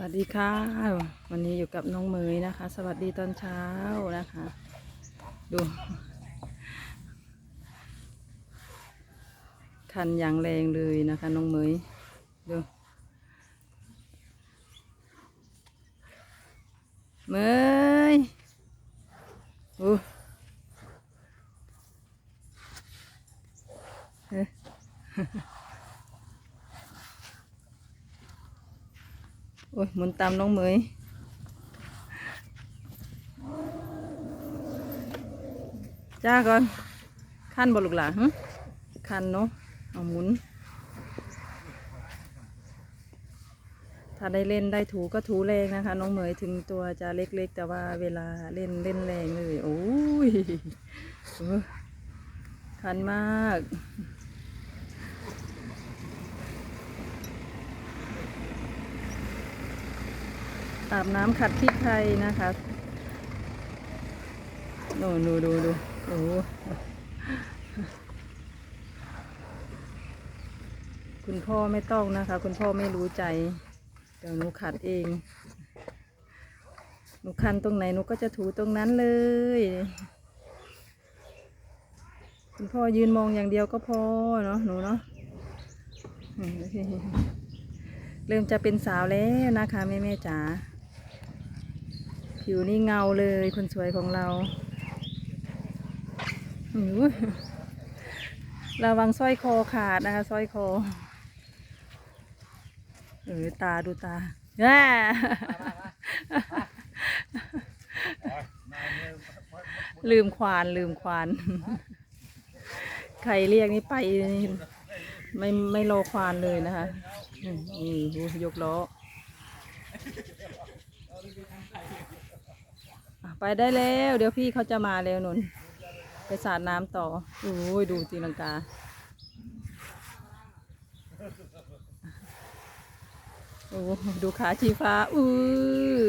สวัสดีค่ะ วันนี้อยู่กับน้องเมยนะคะ สวัสดีตอนเช้านะคะ ดู คันอย่างแรงเลยนะคะ น้องเมยดูเมยอู้เอ๊ะ โอ้ยหมุนตามน้องเหมยจ้าก่อนขั้นบลูกหลานขั้นเนาะเอาหมุน ถ้าได้เล่นได้ถูก็ถูแรงนะคะ น้องเหมยถึงตัวจะเล็กๆ แต่ว่าเวลาเล่นเล่นแรงเลยโอ้ยเออคันมาก อาบน้ำขัดขี้ใครนะคะโน่ดูดูดูโอ้คุณพ่อไม่ต้องนะคะ คุณพ่อไม่รู้ใจ เดี๋ยวหนูขัดเอง หนูคันตรงไหนหนูก็จะถูตรงนั้นเลย คุณพ่อยืนมองอย่างเดียวก็พอเนาะหนูเนาะเริ่มจะเป็นสาวแล้วนะคะแม่แม่จ๋า ผิวนี่เงาเลยคนสวยของเราระวังสร้อยคอขาดนะคะสร้อยคอ เออตาดูตาแย่ลืมควานลืมควาน ใครเรียกนี่ไปไม่ไม่รอควานเลยนะคะนี่ดูยกล้อ ไปได้แล้ว เดี๋ยวพี่เขาจะมาแล้วนุนไปสาดน้ำต่อโอ้ยดูตีลังกา โอ้ดูขาชีฟ้าอือ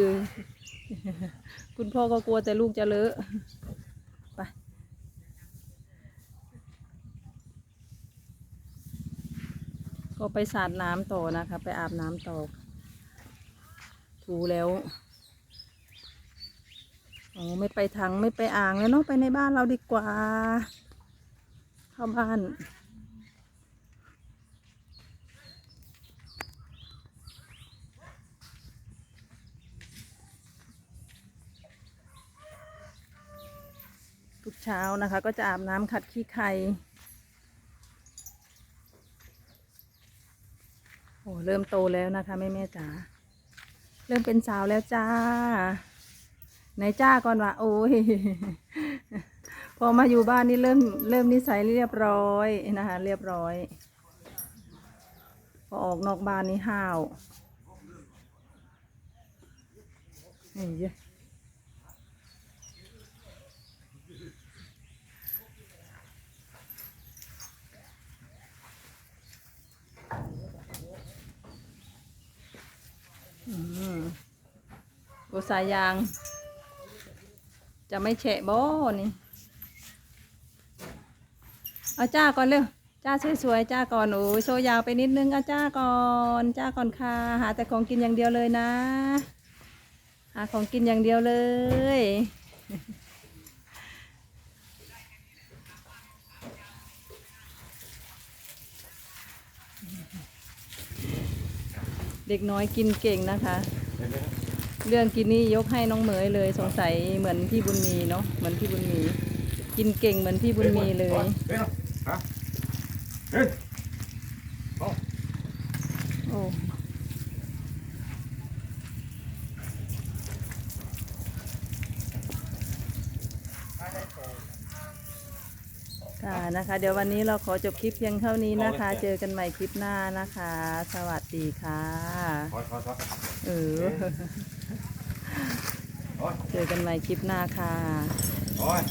คุณพ่อก็กลัวแต่ลูกจะเลอะไปก็ไปสาดน้ำต่อนะคะ ไปอาบน้ำต่อถูแล้ว โอ้ไม่ไปถังไม่ไปอ่างแล้วเนาะไปในบ้านเราดีกว่า เข้าบ้าน ทุกเช้านะคะ ก็จะอาบน้ำขัดขี้ไข่โอ้เริ่มโตแล้วนะคะแม่แม่จ๋าเริ่มเป็นสาวแล้วจ้า ไหนจ้าก่อนวะโอ้ยพอมาอยู่บ้านนี่เริ่มเริ่มนิสัยเรียบร้อยนะคะ เรียบร้อย พอออกนอกบ้านนี่ห้าวเฮ้ยอืมโอสายยาง จะไม่แฉะบ่นี่เอาจ้าก่อนเร็วจ้าสวยๆจ้าก่อนโอ้ยโชว์ยาวไปนิดนึงเอาจ้าก่อนจ้าก่อนค่ะ หาแต่ของกินอย่างเดียวเลยนะ หาของกินอย่างเดียวเลยเด็กน้อยกินเก่งนะคะ เรื่องกินนี่ยกให้น้องเหมยเลยสงสัยเหมือนพี่บุญมีเนาะเหมือนพี่บุญมี กินเก่งเหมือนพี่บุญมีเลยเฮ้ยฮะเฮ้ยโอ้ค่ะนะคะ เดี๋ยววันนี้เราขอจบคลิปเพียงเท่านี้นะคะ เจอกันใหม่คลิปหน้านะคะ สวัสดีค่ะถ อยถอยถอยเออถอยเจอกันใหม่คลิปหน้าค่ะถอย